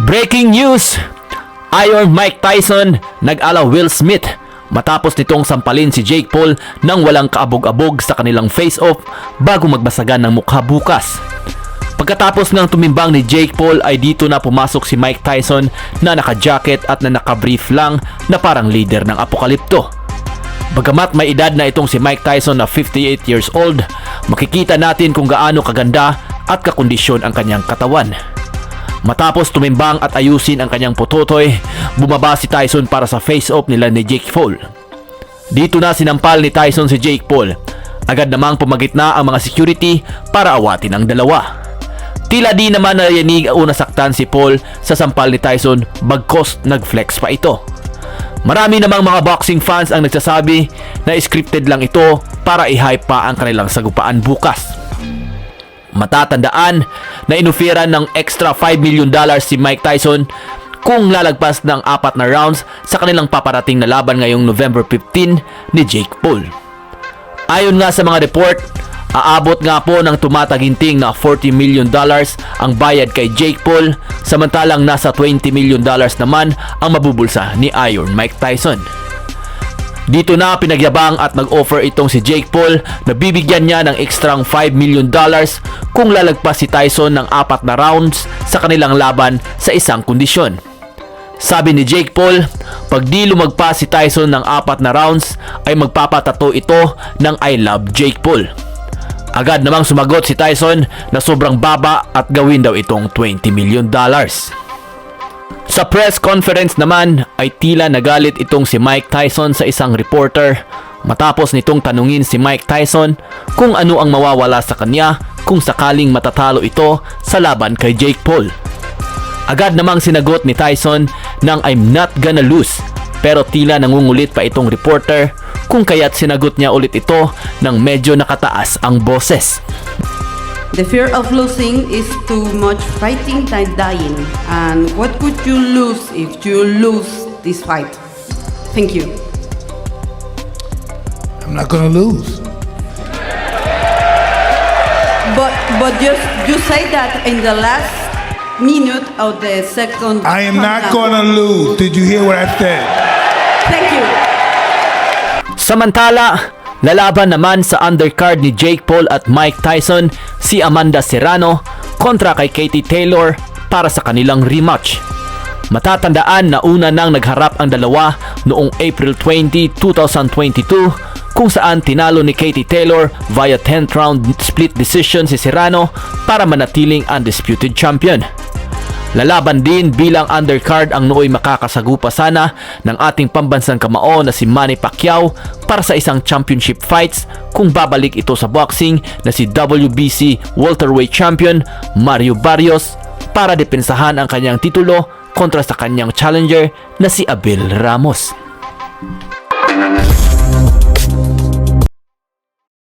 Breaking news! Ayon Mike Tyson, nag-ala Will Smith matapos nitong sampalin si Jake Paul nang walang kaabog-abog sa kanilang face-off bago magbasagan ng mukha bukas. Pagkatapos ng tumimbang ni Jake Paul ay dito na pumasok si Mike Tyson na naka-jacket at na naka-brief lang na parang leader ng apokalipto. Bagamat may edad na itong si Mike Tyson na 58 years old, makikita natin kung gaano kaganda at kakondisyon ang kanyang katawan. Matapos tumimbang at ayusin ang kanyang putotoy, bumaba si Tyson para sa face-off nila ni Jake Paul. Dito na sinampal ni Tyson si Jake Paul. Agad namang pumagitna ang mga security para awatin ang dalawa. Tila di naman narinig o nasaktan si Paul sa sampal ni Tyson bagkos nag-flex pa ito. Marami namang mga boxing fans ang nagsasabi na scripted lang ito para i-hype pa ang kanilang sagupaan bukas. Matatandaan na inufiran ng extra 5 million dollars si Mike Tyson kung lalagpas ng apat na rounds sa kanilang paparating na laban ngayong November 15 ni Jake Paul. Ayon nga sa mga report, aabot nga po ng tumataginting na 40 million dollars ang bayad kay Jake Paul samantalang nasa 20 million dollars naman ang mabubulsa ni Iron Mike Tyson. Dito na pinagyabang at nag-offer itong si Jake Paul na bibigyan niya ng ekstrang 5 million dollars kung lalagpas si Tyson ng apat na rounds sa kanilang laban sa isang kondisyon. Sabi ni Jake Paul, pag di lumagpas si Tyson ng apat na rounds ay magpapatato ito ng I love Jake Paul. Agad namang sumagot si Tyson na sobrang baba at gawin daw itong 20 million dollars. Sa press conference naman ay tila nagalit itong si Mike Tyson sa isang reporter matapos nitong tanungin si Mike Tyson kung ano ang mawawala sa kanya kung sakaling matatalo ito sa laban kay Jake Paul. Agad namang sinagot ni Tyson ng I'm not gonna lose pero tila nangungulit pa itong reporter kung kaya't sinagot niya ulit ito ng medyo nakataas ang boses. The fear of losing is too much fighting than dying. And what could you lose if you lose this fight? Thank you. I'm not gonna lose. But but just you say that in the last minute of the second. I am not countdown. gonna lose. Did you hear what I said? Thank you. Samantala, lalaban naman sa undercard ni Jake Paul at Mike Tyson si Amanda Serrano kontra kay Katie Taylor para sa kanilang rematch. Matatandaan na una nang nagharap ang dalawa noong April 20, 2022 kung saan tinalo ni Katie Taylor via 10th round split decision si Serrano para manatiling undisputed champion. Lalaban din bilang undercard ang nooy makakasagupa sana ng ating pambansang kamao na si Manny Pacquiao para sa isang championship fights kung babalik ito sa boxing na si WBC welterweight champion Mario Barrios para depensahan ang kanyang titulo kontra sa kanyang challenger na si Abel Ramos.